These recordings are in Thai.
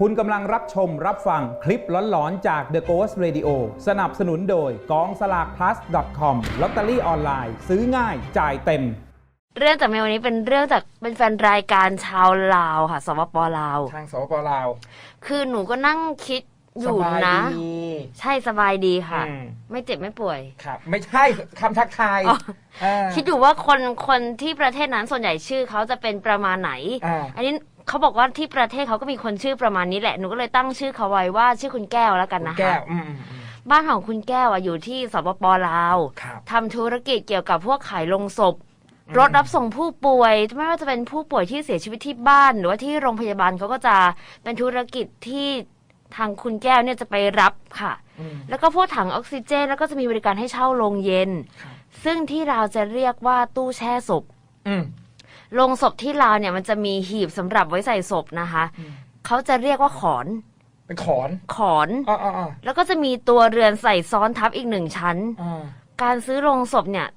คุณกำลังรับชมรับฟังคลิปหลอนๆ จาก The Ghost Radio สนับสนุนโดยกองสลาก plus com ลอตเตอรี่ออนไลน์ ซื้อง่ายจ่ายเต็ม เรื่องจากเมลวันนี้เป็นเรื่องจากเป็นแฟนรายการชาวลาวค่ะสปปลาว ทางสปปลาวคือหนูก็นั่งคิดอยู่สบายนะ ดีใช่สบายดีค่ะ อืมไม่เจ็บไม่ป่วย ครับ ไม่ใช่คำทักทายอ๋ออ่าคิดอยู่ว่าคนคนที่ประเทศนั้นส่วนใหญ่ชื่อเขาจะเป็นประมาณไหน อ่า อันนี้ เขาบอกว่าที่ประเทศเขาก็มีคนชื่อประมาณนี้แหละ หนูก็เลยตั้งชื่อเขาไว้ว่าชื่อคุณแก้วแล้วกันคุณนะแก้คะวอืมอืมอืม บ้านของคุณแก้วอะอยู่ที่สปปลาวครับทำธุรกิจเกี่ยวกับพวกขายลงศพ อืม รถรับส่งผู้ป่วย ไม่ว่าจะเป็นผู้ป่วยที่เสียชีวิตที่บ้าน หรือว่าที่โรงพยาบาลเขาก็จะเป็นธุรกิจที่ทางคุณแก้วเนี่ยจะไปรับค่ะ อืม แล้วก็พวกถังออกซิเจน แล้วก็จะมีบริการให้เช่าโรงเย็น ครับ ซึ่งที่เราวจะเรียกว่าตู้แช่ศพ อืม โรงศพที่ลาวเนี่ยมันจะมีหีบสำหรับไว้ใส่ศพนะคะอืมเขาจะเรียกว่าขอน เป็นขอน ขอนอ่าอ่าอ่าแล้วก็จะมีตัวเรือนใส่ซ้อนทับอีกหนึ่งชั้นอ่าการซื้อโรงศพเนี่ย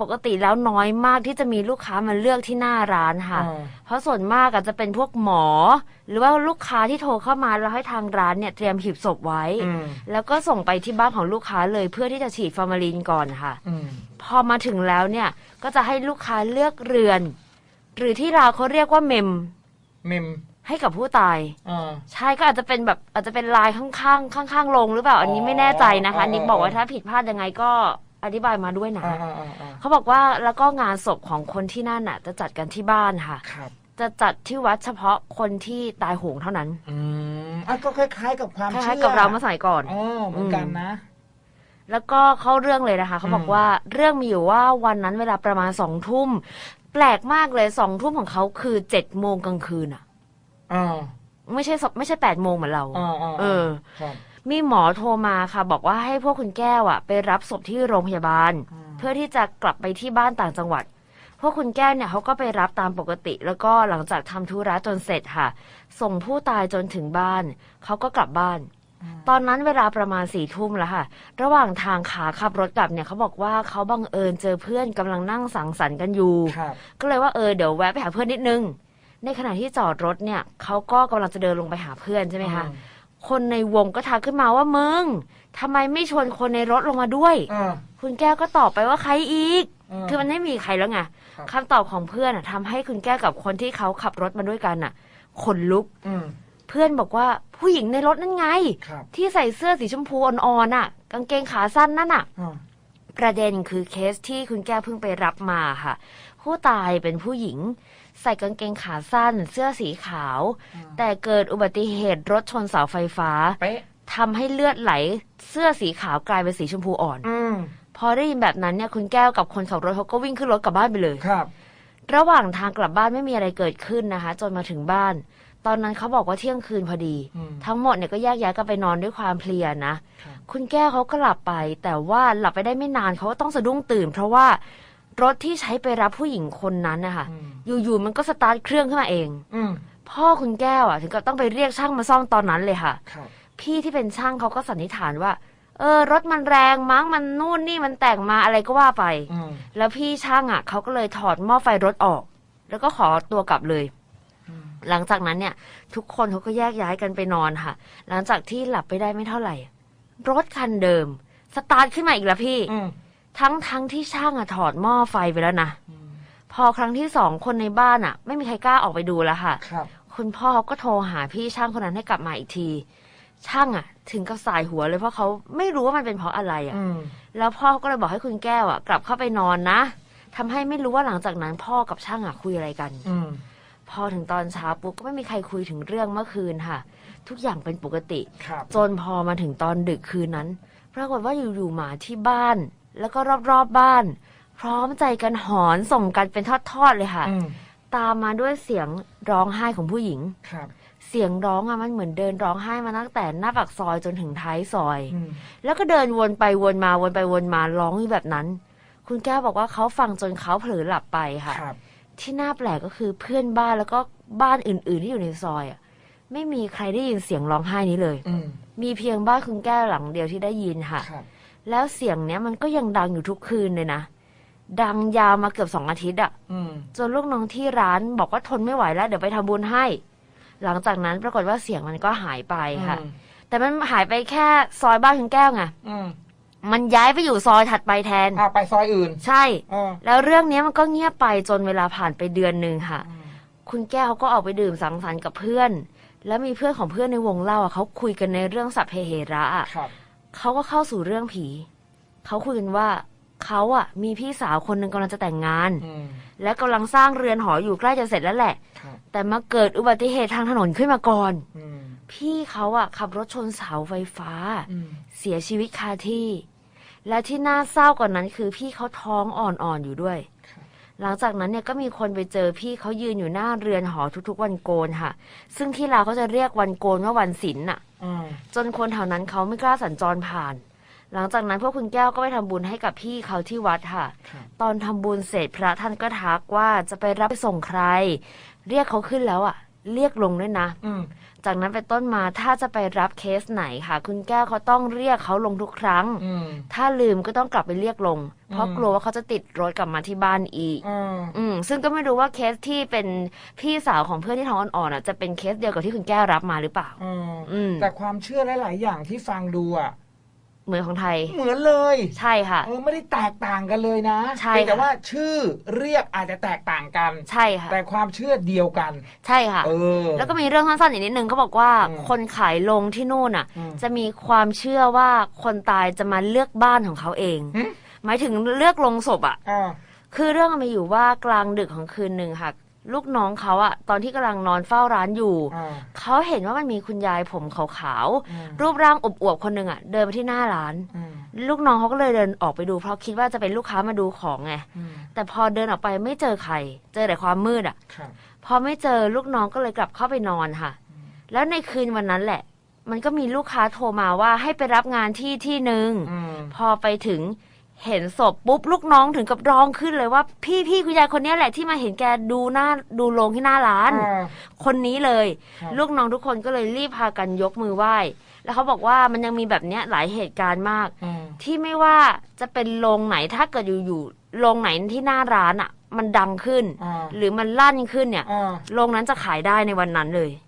ปกติแล้วน้อยมากที่จะมีลูกค้ามาเลือกที่หน้าร้านค่ะอ่าเพราะส่วนมากอาจจะเป็นพวกหมอ หรือว่าลูกค้าที่โทรเข้ามาแล้วให้ทางร้านเนี่ยเตรียมหีบศพไว้อืมแล้วก็ส่งไปที่บ้านของลูกค้าเลยเพื่อที่จะฉีดฟอร์มาลินก่อนค่ะอืมพอมาถึงแล้วเนี่ยก็จะให้ลูกค้าเลือกเรือน หรือที่เราวเขาเรียกว่าเมม เมมให้กับผู้ตาย อ่า ใช่ก็อาจจะเป็นแบบอาจจะเป็นลายข้างๆข้างๆลงหรือเปล่า อันนี้ไม่แน่ใจนะคะอันนี้บอกว่าถ้าผิดพลาดยังไงก็อธิบายมาด้วยนะอ่าอ่าอ่าอ่าเขาบอกว่าแล้วก็งานศพของคนที่นั่นน่ะ จะจัดกันที่บ้านค่ะ ครับ จะจัดที่วัดเฉพาะคนที่ตายโหงเท่านั้นอืมอะก็คล้ายๆกับความคล้าเชื่ยอๆกับเราเมื่อสมัยก่อน อ๋อเหมือนกันนะ แล้วก็เข้าเรื่องเลยนะคะ เขาบอกอืมว่าเรื่องมีอยู่ว่าวันนั้นเวลาประมาณสองทุ่ม แปลกมากเลยสองทุ่มของเขาคือเจ็ดโมงกลางคืนอะ อ่าไม่ใช่สไม่ใช่แปดโมงเหมือนเรา อ่าอ่าเออ ครับมีหมอโทรมาค่ะ บอกว่าให้พวกคุณแก้วอะ ไปรับศพที่โรงพยาบาลอืมเพื่อที่จะกลับไปที่บ้านต่างจังหวัด พวกคุณแก้วเนี่ยเขาก็ไปรับตามปกติ แล้วก็หลังจากทำธุระจนเสร็จค่ะ ส่งผู้ตายจนถึงบ้าน เขาก็กลับบ้าน ตอนนั้นเวลาประมาณสี่ทุ่มแล้วค่ะ ระหว่างทางขาขับรถกลับเนี่ยเขาบอกว่าเขาบังเอิญเจอเพื่อนกำลังนั่งสังสรรค์กันอยู่ครับก็เลยว่าเออเดี๋ยวแวะไปหาเพื่อนนิดนึง ในขณะที่จอดรถเนี่ยเขาก็กำลังจะเดินลงไปหาเพื่อนใช่ไหมคะอืมคนในวงก็ทักขึ้นมาว่ามึงทำไมไม่ชวนคนในรถลงมาด้วยอ่าคุณแก้วก็ตอบไปว่าใครอีกอ่าคือมันไม่มีใครแล้วไงครับคำตอบของเพื่อนอะทำให้คุณแก้วกับคนที่เขาขับรถมาด้วยกันอะขนลุกอืม เพื่อนบอกว่าผู้หญิงในรถนั่นไง ครับที่ใส่เสื้อสีชมพูอ่อนๆน่ะ กางเกงขาสั้นนั่นน่ะ อ่าประเด็นคือเคสที่คุณแก้วเพิ่งไปรับมาค่ะ ผู้ตายเป็นผู้หญิง ใส่กางเกงขาสั้น เสื้อสีขาว แต่เกิดอุบัติเหตุรถชนเสาไฟฟ้าเป๊ะทำให้เลือดไหล เสื้อสีขาวกลายเป็นสีชมพูอ่อน อืมพอได้ยินแบบนั้นเนี่ยคุณแก้วกับคนขับรถเขาก็วิ่งขึ้นรถกลับบ้านไปเลย ครับ ระหว่างทางกลับบ้านไม่มีอะไรเกิดขึ้นนะคะ จนมาถึงบ้าน ตอนนั้นเขาบอกว่าเที่ยงคืนพอดีอืมทั้งหมดเนี่ยก็แยกย้ายกันไปนอนด้วยความเพลียนะครับคุณแก้วเขาก็หลับไป แต่ว่าหลับไปได้ไม่นานเขาก็ต้องสะดุ้งตื่น เพราะว่ารถที่ใช้ไปรับผู้หญิงคนนั้นนะคะอืมอยู่ๆมันก็สตาร์ทเครื่องขึ้นมาเองอืมพ่อคุณแก้วอะ ถึงกับต้องไปเรียกช่างมาซ่อมตอนนั้นเลยค่ะครับพี่ที่เป็นช่างเขาก็สันนิษฐานว่า เออ รถมันแรงมั้งมันนู่นนี่มันแต่งมาอะไรก็ว่าไปอืมแล้วพี่ช่างอะเขาก็เลยถอดหม้อไฟรถออก แล้วก็ขอตัวกลับเลยอืม หลังจากนั้นเนี่ย ทุกคนเขาก็แยกย้ายกันไปนอนค่ะ หลังจากที่หลับไปได้ไม่เท่าไหร่ รถคันเดิม สตาร์ทขึ้นมาอีกแล้วพี่อืมทั้งทั้งที่ช่างอะถอดหม้อไฟไปแล้วนะอืมพอครั้งที่สองคนในบ้านอะไม่มีใครกล้าออกไปดูแล้วค่ะครับคุณพ่อเขาก็โทรหาพี่ช่างคนนั้นให้กลับมาอีกที ช่างอะถึงกับสายหัวเลยเพราะเขาไม่รู้ว่ามันเป็นเพราะอะไรอะอืมแล้วพ่อก็เลยบอกให้คุณแก้วอะกลับเข้าไปนอนนะทำให้ไม่รู้ว่าหลังจากนั้นพ่อกับช่างอะคุยอะไรกัน อืม พอถึงตอนเช้าปุ๊บก็ไม่มีใครคุยถึงเรื่องเมื่อคืนค่ะ ทุกอย่างเป็นปกติ ครับ จนพอมาถึงตอนดึกคืนนั้น ปรากฏว่าอยู่ๆหมาที่บ้าน แล้วก็รอบๆบบ้าน พร้อมใจกันหอนส่งกันเป็นทอดๆเลยค่ะ อืมตามมาด้วยเสียงร้องไห้ของผู้หญิง ครับ เสียงร้องอะมันเหมือนเดินร้องไห้มาตั้งแต่หน้าปากซอยจนถึงท้ายซอย อืมแล้วก็เดินวนไปวนมาวนไปวนมาร้องอยู่แบบนั้น คุณแก้วบอกว่าเขาฟังจนเขาเผลอหลับไปค่ะ ครับ ที่น่าแปลกก็คือเพื่อนบ้านแล้วก็บ้านอื่น ๆ ที่อยู่ในซอยอะไม่มีใครได้ยินเสียงร้องไห้นี้เลยอืมมีเพียงบ้านคุณแก้วหลังเดียวที่ได้ยินค่ะครับแล้วเสียงเนี้ยมันก็ยังดังอยู่ทุกคืนเลยนะ ดังยาวมาเกือบสองอาทิตย์อะอืมจนลูกน้องที่ร้านบอกว่าทนไม่ไหวแล้ว เดี๋ยวไปทำบุญให้ หลังจากนั้นปรากฏว่าเสียงมันก็หายไปค่ะอืมแต่มันหายไปแค่ซอยบ้านคุณแก้วไงอื มมันย้ายไปอยู่ซอยถัดไปแทน อ่าไปซอยอื่น ใช่เออแล้วเรื่องนี้มันก็เงียบไปจนเวลาผ่านไปเดือนหนึ่งค่ะอืมคุณแก้วเขาก็ออกไปดื่มสังสรรค์กับเพื่อน แล้วมีเพื่อนของเพื่อนในวงเล่าอะเขาคุยกันในเรื่องสัพเพเหระอะ ครับ เขาก็เข้าสู่เรื่องผี เขาคุยกันว่าเขาอะ มีพี่สาวคนหนึ่งกำลังจะแต่งงาน อืมและกำลังสร้างเรือนหออยู่ใกล้จะเสร็จแล้วแหละ ครับแต่มาเกิดอุบัติเหตุทางถนนขึ้นมาก่อน อืม พี่เขาอะขับรถชนเสาไฟฟ้าอืมเสียชีวิตคาที่ และที่น่าเศร้ากว่านั้นคือพี่เขาท้องอ่อนๆอยู่ด้วยครับหลังจากนั้นเนี่ยก็มีคนไปเจอพี่เขายืนอยู่หน้าเรือนหอทุกๆวันโกนค่ะ ซึ่งที่เราวเขาจะเรียกวันโกนว่าวันศิลน่ะอ่าจนคนแถวนั้นเขาไม่กล้าสัญจรผ่าน หลังจากนั้นพวกคุณแก้วก็ไปทำบุญให้กับพี่เขาที่วัดค่ะครับตอนทำบุญเสร็จพระท่านก็ทักว่าจะไปรับไปส่งใคร เรียกเขาขึ้นแล้วอะ เรียกลงด้วยนะอืมจากนั้นเป็นต้นมาถ้าจะไปรับเคสไหนค่ะ คุณแก้วเขาต้องเรียกเขาลงทุกครั้งอืมถ้าลืมก็ต้องกลับไปเรียกลง เพราะอืมกลัวว่าเขาจะติดรถกลับมาที่บ้านอีกอ่าอืมซึ่งก็ไม่รู้ว่าเคสที่เป็นพี่สาวของเพื่อนที่ท้องอ่อนๆอะจะเป็นเคสเดียวกับที่คุณแก้วรับมาหรือเปล่าอ่าอืมแต่ความเชื่อหลาย ๆ อย่างที่ฟังดูอะ เหมือนของไทย เหมือนเลยใช่ค่ะ เออไม่ได้แตกต่างกันเลยนะใช่เพียงแต่ค่ะว่าชื่อเรียกอาจจะแตกต่างกัน ใช่ค่ะ แต่ความเชื่อเดียวกัน ใช่ค่ะ เออ แล้วก็มีเรื่องสั้นๆอีกนิดนึงเขาบอกว่าอืมคนขายลงที่นู่นอะ อืมจะมีความเชื่อว่าคนตายจะมาเลือกบ้านของเขาเอง หึ หมายถึงเลือกลงศพอะ อ่า คือเรื่องมันมีอยู่ว่ากลางดึกของคืนหนึ่งค่ะ ลูกน้องเขาอะตอนที่กำลังนอนเฝ้าร้านอยู่ อ่า เขาเห็นว่ามันมีคุณยายผมขาวอืม ๆรูปร่างอวบๆคนหนึ่งอะเดินไปที่หน้าร้าน อืมลูกน้องเขาก็เลยเดินออกไปดู เพราะคิดว่าจะเป็นลูกค้ามาดูของไงอืมแต่พอเดินออกไปไม่เจอใคร เจอแต่ความมืดอะครับพอไม่เจอลูกน้องก็เลยกลับเข้าไปนอนค่ะ แล้วในคืนวันนั้นแหละ มันก็มีลูกค้าโทรมาว่าให้ไปรับงานที่ที่หนึ่ง อืมพอไปถึง เห็นศพปุ๊บลูกน้องถึงกับร้องขึ้นเลยว่า พี่พี่คุณยายคนเนี้ยแหละที่มาเห็นแกดูหน้าดูโรงที่หน้าร้านอ่าคนนี้เลยครับลูกน้องทุกคนก็เลยรีบพากันยกมือไหว้ แล้วเขาบอกว่ามันยังมีแบบเนี้ยหลายเหตุการณ์มากอืมที่ไม่ว่าจะเป็นโรงไหนถ้าเกิดอยู่ๆโรงไหนที่หน้าร้านอะ มันดังขึ้นอ่าหรือมันลั่นขึ้นเนี่ยอ่าโรงนั้นจะขายได้ในวันนั้นเลยเอ้ย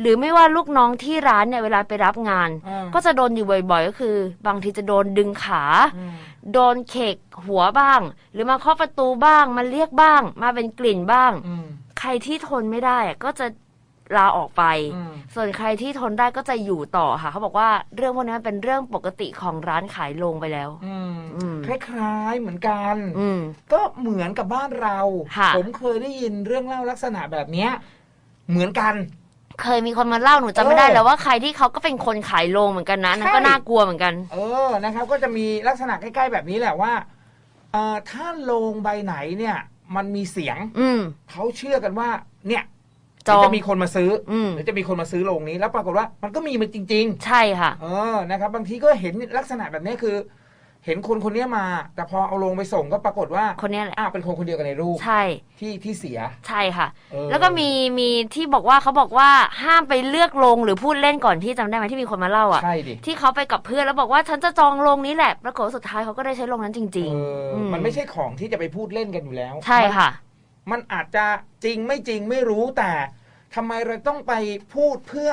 หรือไม่ว่าลูกน้องที่ร้านเนี่ยเวลาไปรับงานอ่าก็จะโดนอยู่บ่อยๆ ก็คือ บางทีจะโดนดึงขาอืมโดนเขกหัวบ้าง หรือมาเคาะประตูบ้าง มาเรียกบ้าง มาเป็นกลิ่นบ้างอืมใครที่ทนไม่ได้อะก็จะลาออกไปอืมส่วนใครที่ทนได้ก็จะอยู่ต่อค่ะ เขาบอกว่าเรื่องพวกนี้มันเป็นเรื่องปกติของร้านขายลงไปแล้วอืมอืมคล้ายๆเหมือนกันอืมก็เหมือนกับบ้านเราค่ะผมเคยได้ยินเรื่องเล่าลักษณะแบบเนี้ยเหมือนกัน เคยมีคนมาเล่าหนูจำไม่ได้เออแล้วว่าใครที่เขาก็เป็นคนขายลงเหมือนกันนะนั่นใช่ก็น่ากลัวเหมือนกัน เออนะครับ ก็จะมีลักษณะใกล้ๆแบบนี้แหละว่าเอ่อถ้าโลงใบไหนเนี่ย มันมีเสียงอืม เขาเชื่อกันว่า เนี่ยจองเดี๋ยวจะมีคนมาซื้อออืม เดี๋ยวจะมีคนมาซื้อโรงนี้แล้วปรากฏว่ามันก็มีมันจริงใช่ค่ะๆเออ นะครับ บางทีก็เห็นลักษณะแบบนี้คือ เห็นคนคนนี้มา แต่พอเอาโรงไปส่งก็ปรากฏว่าคนเนี้ยแหละ อ้าวเป็นคนคนเดียวกันในรูปใช่ ที่ที่เสียใช่ค่ะ เออแล้วก็มีมีที่บอกว่าเขาบอกว่าห้ามไปเลือกลงหรือพูดเล่นก่อนที่จำได้ไหมที่มีคนมาเล่าอะ ใช่ดิที่เขาไปกับเพื่อนแล้วบอกว่าฉันจะจองโรงนี้แหละ ปรากฏว่าสุดท้ายเขาก็ได้ใช้โรงนั้นจริง เอออมมันไม่ใช่ของที่จะไปพูดเล่นกันอยู่แล้วๆ ใช่ค่ะมันอาจจะจริงไม่จริงไม่รู้แต่ทำไมเราต้องไปพูดเพื่อ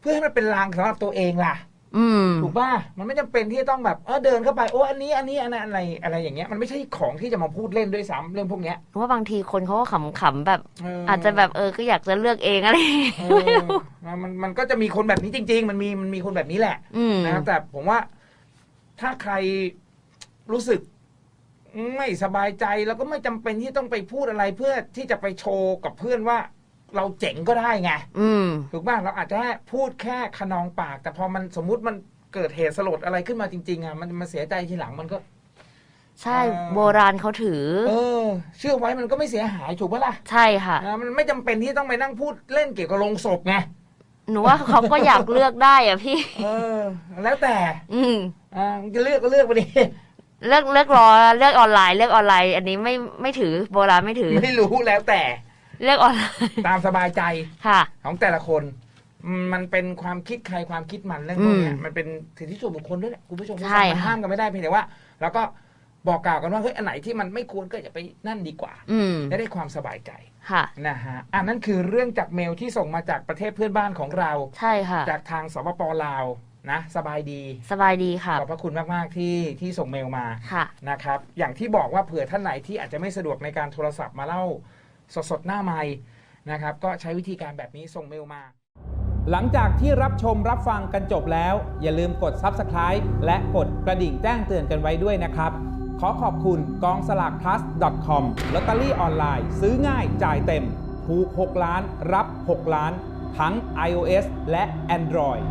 เพื่อให้มันเป็นลางสำหรับตัวเองล่ะ อืม ถูกป่ะมันไม่จำเป็นที่จะต้องแบบเออเดินเข้าไปโอ้อันนี้อันนี้อันนั้นอะไรอะไรอย่างเงี้ยมันไม่ใช่ของที่จะมาพูดเล่นด้วยซ้ำเรื่องพวกเนี้ยว่าบางทีคนเขาก็ขำๆแบบ เอาจจะแบบเออก็อยากจะเลือกเองอะไรอย่างงี้เออมันมันก็จะมีคนแบบนี้จริง ๆ มันมีมันมีคนแบบนี้แหละ อืม นะครับแต่ผมว่าถ้าใครรู้สึกไม่สบายใจแล้วก็ไม่จำเป็นที่ต้องไปพูดอะไรเพื่อที่จะไปโชว์กับเพื่อนว่า เราเจ๋งก็ได้ไงอืมถูกป่ะเราอาจจะแค่พูดแค่ขนองปาก แต่พอมันสมมุติมันเกิดเหตุสลดอะไรขึ้นมาจริง ๆอะมันมาเสียใจทีหลังมันก็ ใช่เออโบราณเขาถือ เออ เชื่อไว้มันก็ไม่เสียหายถูกปะล่ะใช่ค่ะ นะมันไม่จำเป็นที่ต้องไปนั่งพูดเล่นเกี่ยวกับโลงศพไงหนูว่าเขาก็อยากเลือกได้อะพี่ เออ แล้วแต่อืม อ่าจะเลือกก็เลือกไปดิเลือกเลือกรอเลือกออนไลน์เลือกออนไลน์ อันนี้ไม่ไม่ถือโบราณไม่ถือ ไม่รู้แล้วแต่ เลือกออนไลน์ตามสบายใจค่ะ ของแต่ละคนอืมมันเป็นความคิดใครความคิดมันเรื่องพวกเนี้ยอืมมันเป็นสิทธิส่วนบุคคลด้วยแหละคุณผู้ชมใช่มันค่ะห้ามกันไม่ได้เพียงแต่ว่าแล้วก็บอกกล่าวกันว่าเฮ้ยอันไหนที่มันไม่ควรก็อย่าไปนั่นดีกว่าอืมจะได้ความสบายใจค่ะนะฮะอันนั้นคือเรื่องจากเมลที่ส่งมาจากประเทศเพื่อนบ้านของเราใช่ค่ะ จากทางสปปลาวนะสบายดีสบายดีค่ะขอบพระคุณมากๆที่ที่ส่งเมลมาค่ะนะครับ อย่างที่บอกว่าเผื่อท่านไหนที่อาจจะไม่สะดวกในการโทรศัพท์มาเล่า สดๆ หน้าไม้นะครับ ก็ใช้วิธีการแบบนี้ส่งเมลมา หลังจากที่รับชมรับฟังกันจบแล้ว อย่าลืมกด Subscribe และกดกระดิ่งแจ้งเตือนกันไว้ด้วยนะครับ ขอขอบคุณกองสลาก plus com ลอตเตอรี่ออนไลน์ซื้อง่ายจ่ายเต็มถูก 6 ล้าน รับ 6 ล้าน ทั้ง iOS และ Android